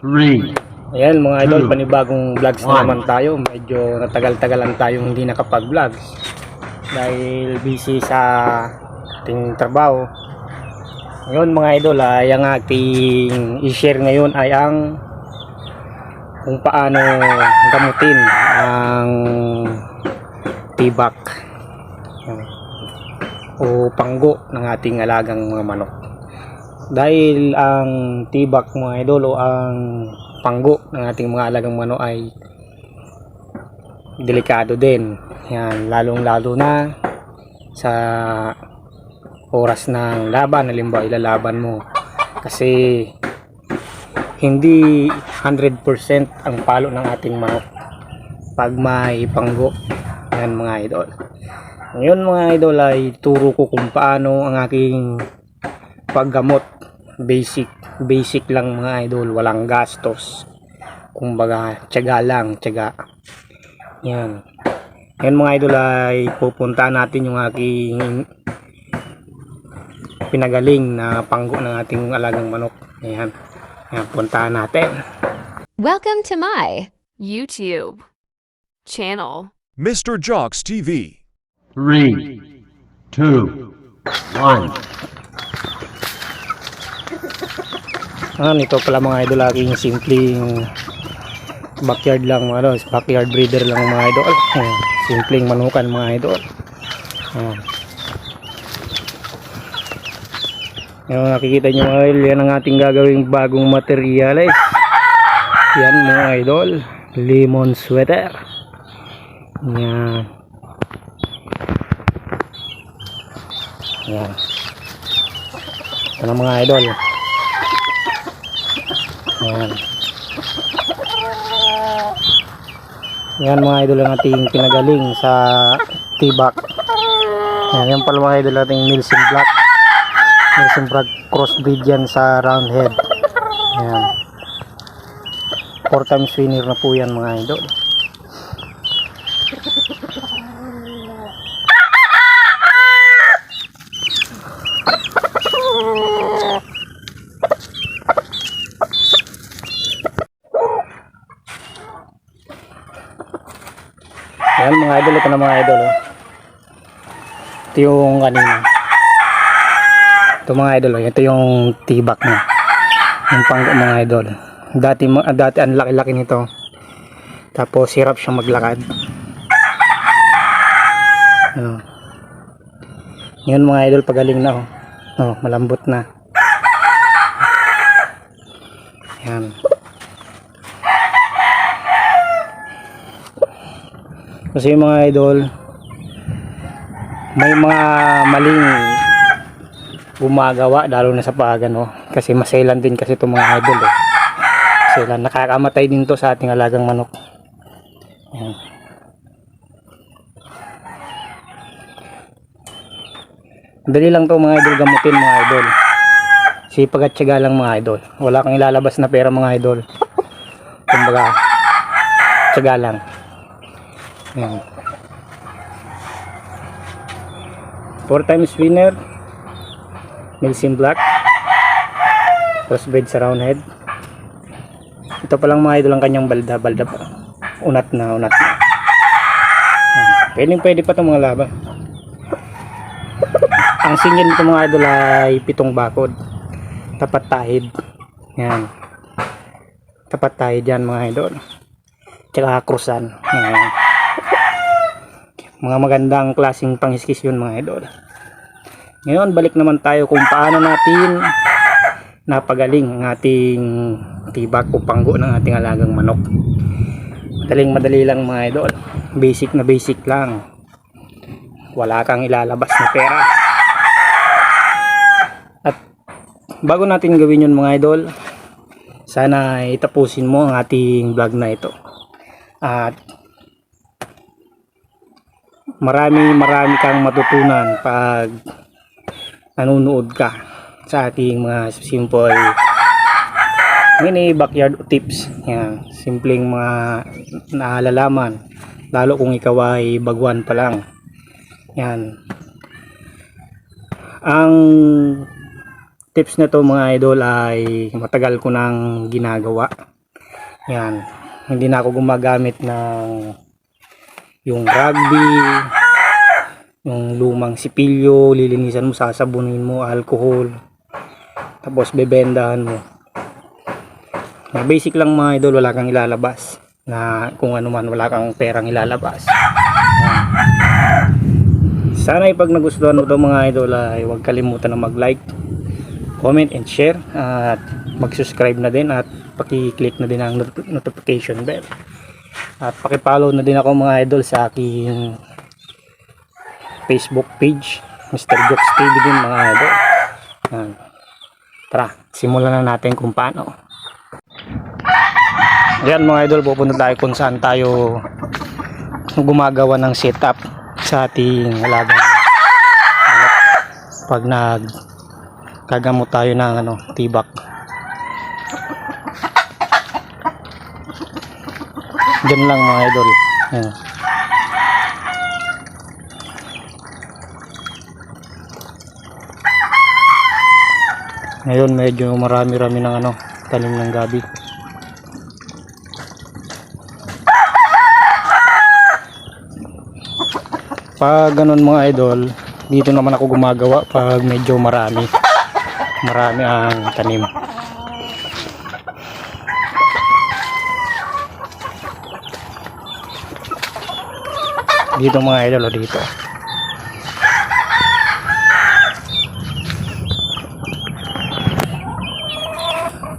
three, Ayan mga idol, Two. panibagong vlogs na One. naman tayo. Medyo natagal-tagalan tayong hindi nakapag-vlog. Dahil busy sa ating trabaho. Ngayon mga idol, ay ang ating i-share ngayon ay ang kung paano gamutin ang tibak o panggo ng ating alagang mga manok. Dahil ang tibak mga idol o ang panggo ng ating mga alagang manok ay delikado din. Yan, lalong-lalo na sa oras ng laban, halimbawa ilalaban mo. Kasi hindi 100% ang palo ng ating manok pag may panggo. Yan mga idol. Ngayon mga idol ay turo ko kung paano ang aking paggamot. Basic basic lang mga idol. Walang gastos. Kumbaga tiyaga lang tiyaga. Yan. Yan mga idol ay pupunta natin yung aking pinagaling na panggo ng ating alagang manok. Yan yan puntahan natin. Welcome to my youtube channel. Mr. Jocks TV 3 2 1 ano nito pala mga idol laging simpleng backyard lang ano backyard breeder lang mga idol. Ayan, simpleng manukan mga idol. Ayan. Yung nakikita nyo mga idol yan ang ating gagawing bagong materialis eh. yan mga idol lemon sweater. Yan yan ito na mga idol. Ayan. Yan mga idol ang ating pinagaling sa tibak. Ayan, yan pala mga idol ating Nielsen Black. Nielsen Black crossbreed yan sa round head. Ayan. Four times winner na po yan mga idol. Ayan mga idol, ito na mga idol. Oh. Ito yung kanina. Ito mga idol, oh. ito yung tibak na. Yung panggo mga idol. Dati, dati ang laki-laki nito. Tapos hirap siyang maglakad. Ano. Yun mga idol, pagaling na oh. Oh, malambot na. Kasi mga idol, may mga maling gumagawa lalo na sa pag ano, kasi maselan din kasi itong mga idol eh. Sila nakakamatay din to sa ating alagang manok. Ayan. Dali lang to mga idol gamutin mga idol. Sipag at tiyaga lang mga idol. Wala kang ilalabas na pera mga idol. Kumbaga, tiyaga lang. Ayan. Four times winner. Milsim Black. Crossbreed sa round head. Ito pa lang mga idol ang kanyang balda. Balda pa. Unat na, unat na. Pwede, pwede pa itong mga laban. Ang singil nito mga idol ay pitong bakod. Tapat tahid. Yan. Tapat tahid yan mga idol. Tsaka krusan. Yan mga magandang klaseng pangiskis yun mga idol. Ngayon balik naman tayo kung paano natin napagaling ang ating tibak o panggo ng ating alagang manok. Madaling madali lang mga idol. Basic na basic lang. Wala kang ilalabas na pera. At bago natin gawin yun mga idol sana itapusin mo ang ating vlog na ito. At marami marami kang matutunan pag nanonood ka sa ating mga simple mini backyard tips. Yan simpleng mga naalalaman lalo kung ikaw ay baguan pa lang. Yan. Ang tips na to mga idol ay matagal ko nang ginagawa. Yan. Hindi na ako gumagamit ng yung rugby, yung lumang sipilyo, lilinisan mo, sasabunin mo, alcohol. Tapos bebendahan mo. Na basic lang mga idol, wala kang ilalabas. Na kung ano man, wala kang perang ilalabas. Sana pag nagustuhan mo ito mga idol ay huwag kalimutan na mag-like, comment and share at mag-subscribe na din at paki-click na din ang not- notification bell. At paki-follow na din ako mga idol sa aking Facebook page, Mr. Jokes TV din mga idol. Yan. Tara, simulan na natin kung paano. Ayan mga idol, pupunta tayo kung saan tayo gumagawa ng setup sa ating alagang ano, pag nag kagamot tayo ng ano, tibak. Diyan lang mga idol. Ayan. Ngayon medyo marami-rami ng ano, tanim ng gabi. Pag ganun mga idol, dito naman ako gumagawa pag medyo marami. Marami ang tanim. Dito mga idol, oh, dito.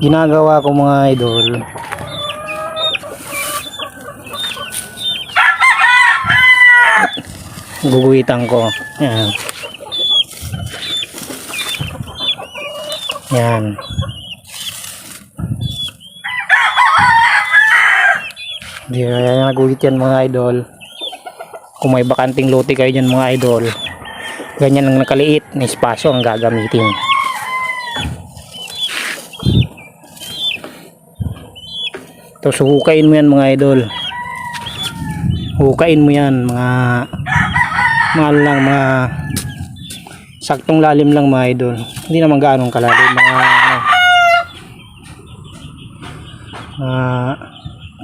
Ginagawa ko mga idol, guguhitan ko. Yan. Yan. Hindi kaya naguhit yan mga idol. Kung may bakanting lote kayo dyan mga idol, ganyan lang nakaliit na espasyo ang gagamitin. Tapos hukain mo yan mga idol. Hukain mo yan mga mga ano lang mga saktong lalim lang mga idol. Hindi naman gaanong kalalim mga ano mga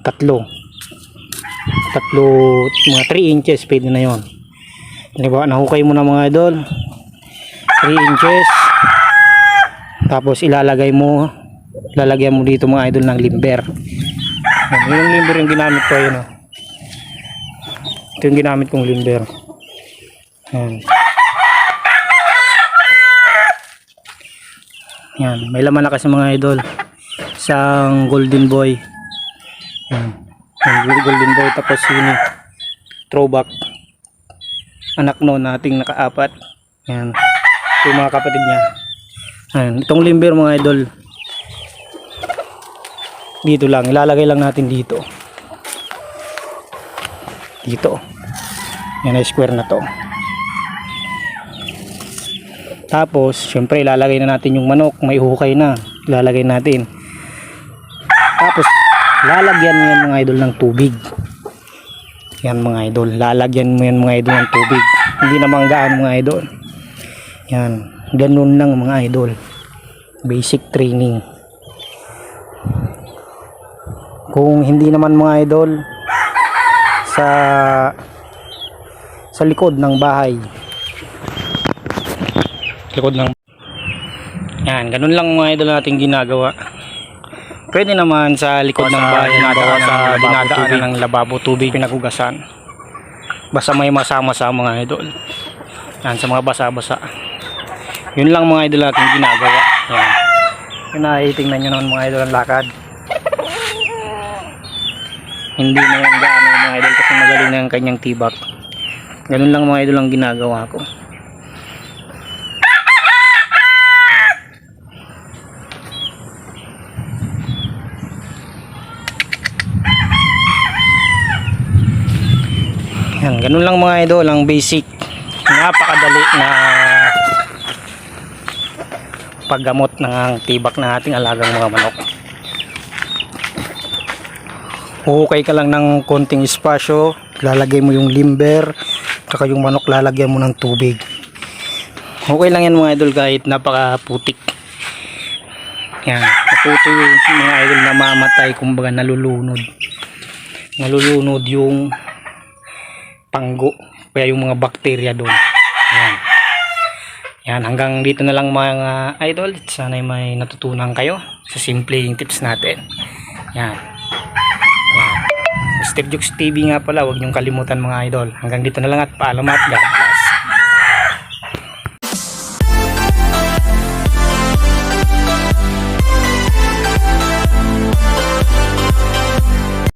tatlo tatlo mga 3 inches pwede na yon ba nahukay mo na mga idol. 3 inches. Tapos ilalagay mo lalagyan mo dito mga idol ng limber. Yan, yung limber yung ginamit ko yun oh. ito yung ginamit kong limber. Yan. Yan may laman na kasi mga idol. Isang golden boy. Yan golden boy tapos yun eh, throwback. Anak no nating nakaapat. Yan ito mga kapatid niya. Yan. itong limber mga idol. Dito lang. Ilalagay lang natin dito. Dito. Yan square na to. Tapos syempre ilalagay na natin yung manok. May hukay na. Ilalagay natin. Tapos lalagyan mo yan mga idol ng tubig. Yan mga idol. Lalagyan mo yan mga idol ng tubig. Hindi naman gaan mga idol. Yan. Ganun lang mga idol. Basic training. Kung hindi naman mga idol sa sa likod ng bahay. Likod ng yan ganun lang mga idol natin ginagawa pwede naman sa likod ng bahay dinadaan sa dinadaanan ng lababo tubig pinagugasan. Basta may masama sa mga idol. Yan sa mga basa-basa. Yun lang mga idol natin ginagawa. Yan. Yun nahitingnan nyo naman mga idol ang lakad. Hindi na yan gaano mga idol kasi magaling na ang kanyang tibak. Ganun lang mga idol ang ginagawa ko yan ganun lang mga idol ang basic napakadali na paggamot ng tibak ng ating alagang mga manok Huhukay ka lang ng konting espasyo, lalagay mo yung limber, saka yung manok lalagyan mo ng tubig. Okay lang yan mga idol kahit napakaputik. Yan. natuto yung mga idol na mamatay kumbaga nalulunod nalulunod yung panggo kaya yung mga bakterya doon. Yan yan hanggang dito na lang mga idol. Sana may natutunan kayo sa simpleng tips natin. Yan yan Steve Jokes TV nga pala huwag niyong kalimutan mga idol. Hanggang dito na lang at paalam at God.